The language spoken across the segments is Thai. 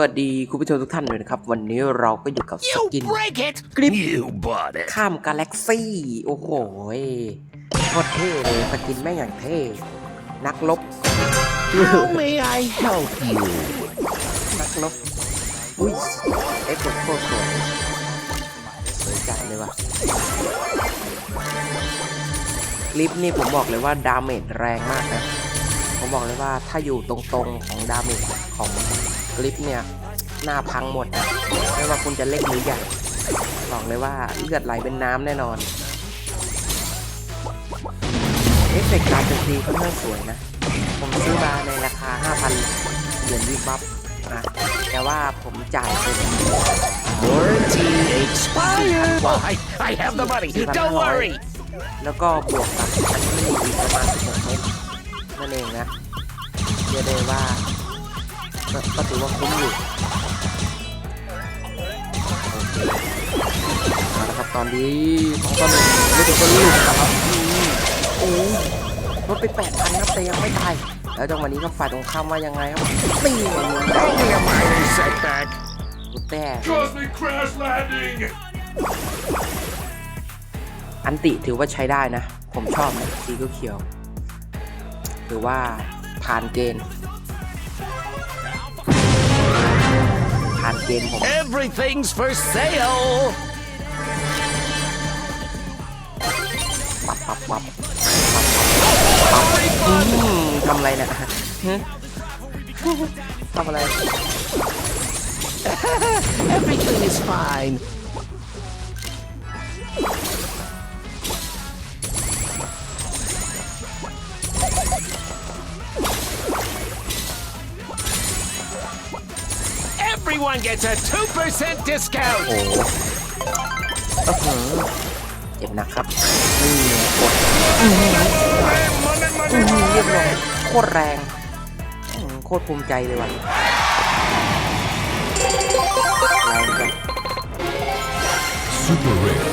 สวัสดีคุณผู้ชมทุกท่านเลยนะครับ วันนี้เราก็อยู่กับส You กิน break it! Grip. You bought it. ข้ามกาแล็กซี่ โอ้โหยโคตรเท่เลยสกินแม่งอย่างเท่ นักลบ How may I help you? นักลบ อุ้ยเอฟเฟกต์โคตรสวยสวยจัดเลยว่ะลิฟต์นี่ผมบอกเลยว่าดาเมจแรงมากนะ ผมบอกเลยว่าถ้าอยู่ตรงๆของดาเมจของ ลิฟต์เนี่ยหน้าพังหมดนะไม่ว่าคุณจะเล็กหรือใหญ่บอกเลยว่าเลือดไหลเป็นน้ำแน่นอนเอฟเฟกต์การโจมตีค่อนข้างสวยนะ ผมซื้อมาในราคา 5,000เหรียญวิบวับนะแต่ว่าผมจ่ายเป็น Warranty expired. Why? I have the money. Don't worry. แล้วก็บวกกับอันนี้อีกประมาณ16เมตรนั่นเองนะเรียกได้ว่า ก็ก็ถือว่าคุ้มอยู่โอเคเอาละครับตอนนี้ของตอนนี้ไม่ถึงคนลูกครับโอ้ยลดไป8,000ครับแต่ยังไม่ตายแล้วจังหวะนี้ก็ฝ่ายตรงข้ามว่ายังไงครับตีมัน Only a minor setback. กูแต่ Cosmic crash landing! อันติถือว่าใช้ได้นะ ผมชอบนะสีเขียวๆถือว่าผ่านเกณฑ์านเกณฑ์ผม Everything's for sale. ปับปับปับปับปับอืมทำอะไรเนะฮะทำอะไร Everything is fine. Everyone gets a 2% discount. โอ้โหอื้อหือเจ็บหนักครับนี่กด อื้อหือเรียบร้อยโคตรแรงอื้อหือโคตรภูมิใจเลยว่ะแรงจัง Super rare.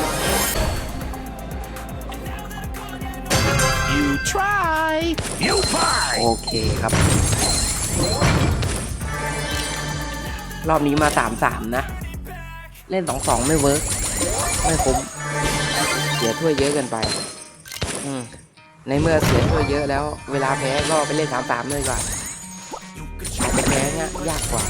You try, you buy. โอเคครับ รอบนี้มาสามสามนะ เล่นสองสองไม่เวิร์กไม่คุ้มเสียถ้วยเยอะเกินไป อืมในเมื่อเสียถ้วยเยอะแล้ว เวลาแพ้ก็ไปเล่นสามสามเลยดีกว่าแต่แพ้เนี่ยยากกว่า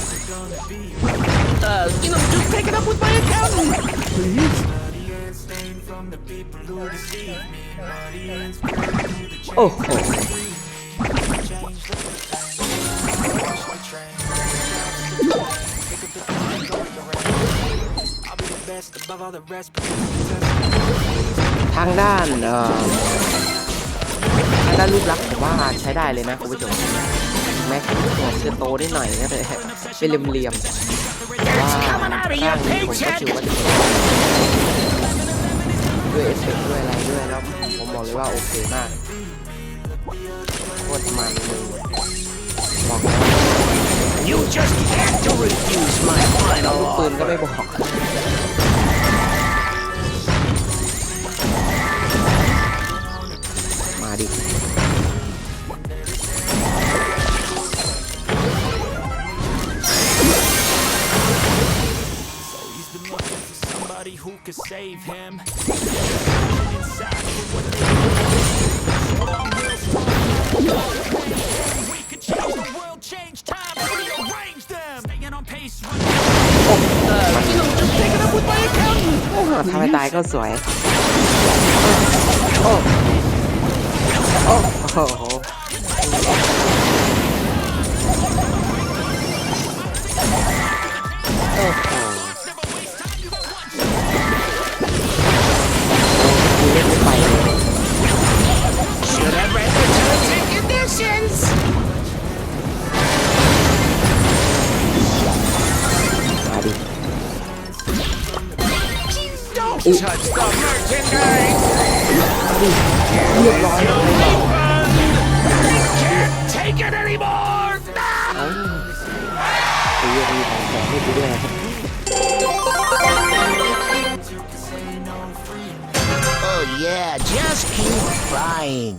โอ้โห ทางด้านเอ่อทางด้านรูปลักษณ์ผมว่าใช้ได้เลยนะคุณผู้ชมแม้คุณหัวเชือโตได้หน่อยก็เลยเป็นเหลี่ยมๆแต่ว่าข้างนี้ผมก็ถือว่าด้วยเอฟเฟกต์ด้วยอะไรด้วยแล้วผมบอกเลยว่าโอเคมากโคตรมันเลยบอกเลยว่า You just have to refuse my เรา final ลูกปืน offer. ก็ไม่บอก somebody who could save him. โอ้โหทำให้ตายก็สวย โอ้โอ้โอ้โห เรียบร้อยเลย Can't take it anymore. เอ้าไอ้เรื่องนี้ของแถมให้กูด้วยนะครับ Oh yeah, just keep trying.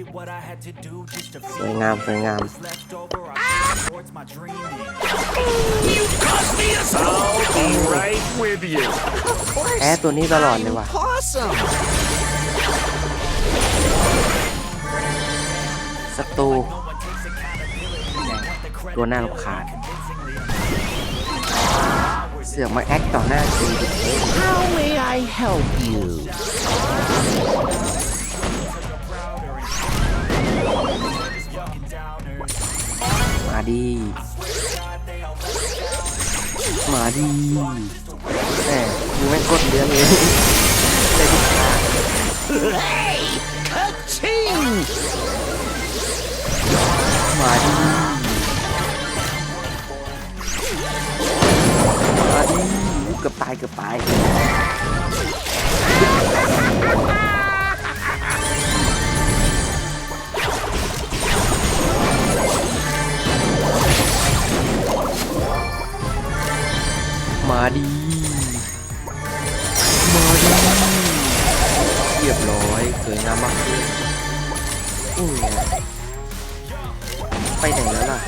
สวย feel งามสวยงาม what's left over. I put towards my dreaming. I'll be right with you. แพ้ตัวนี้ตลอดเลยว่ะ Awesome. ศัตรูตัวน่ารำคาญเสือกมาแอคต่อหน้าจริง How may I help you? ดี มาดีแหมมึงไม่งกดเลี้ยงเองเลยดิ Hey! Ka-ching! มาดีมาดีอู้เกือบตายเกือบตาย มาดีเรียบร้อยสวยงามมากเลยอือไปไหนแล้วล่ะ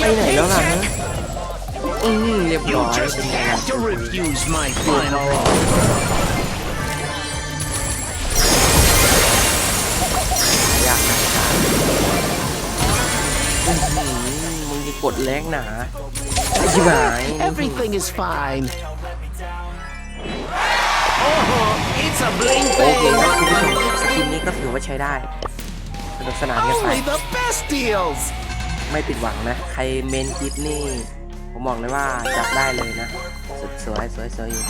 ไปไหนแล้วล่ะฮะอืมเรียบร้อยเป็นไงล่ะ กดแรงหนาไอ้ชิบหาย Everything is fine. Oh, it's a bling โอเค bling. ครับคุณผู้ชมสกินนี้ก็ถือว่าใช้ได้สนุกสนานกันไป Only the best deals. ไม่ผิดหวังนะ ใครเมนกิฟนี่ ผมบอกเลยว่าจับได้เลยนะสุดสวยสวยสวยอยู่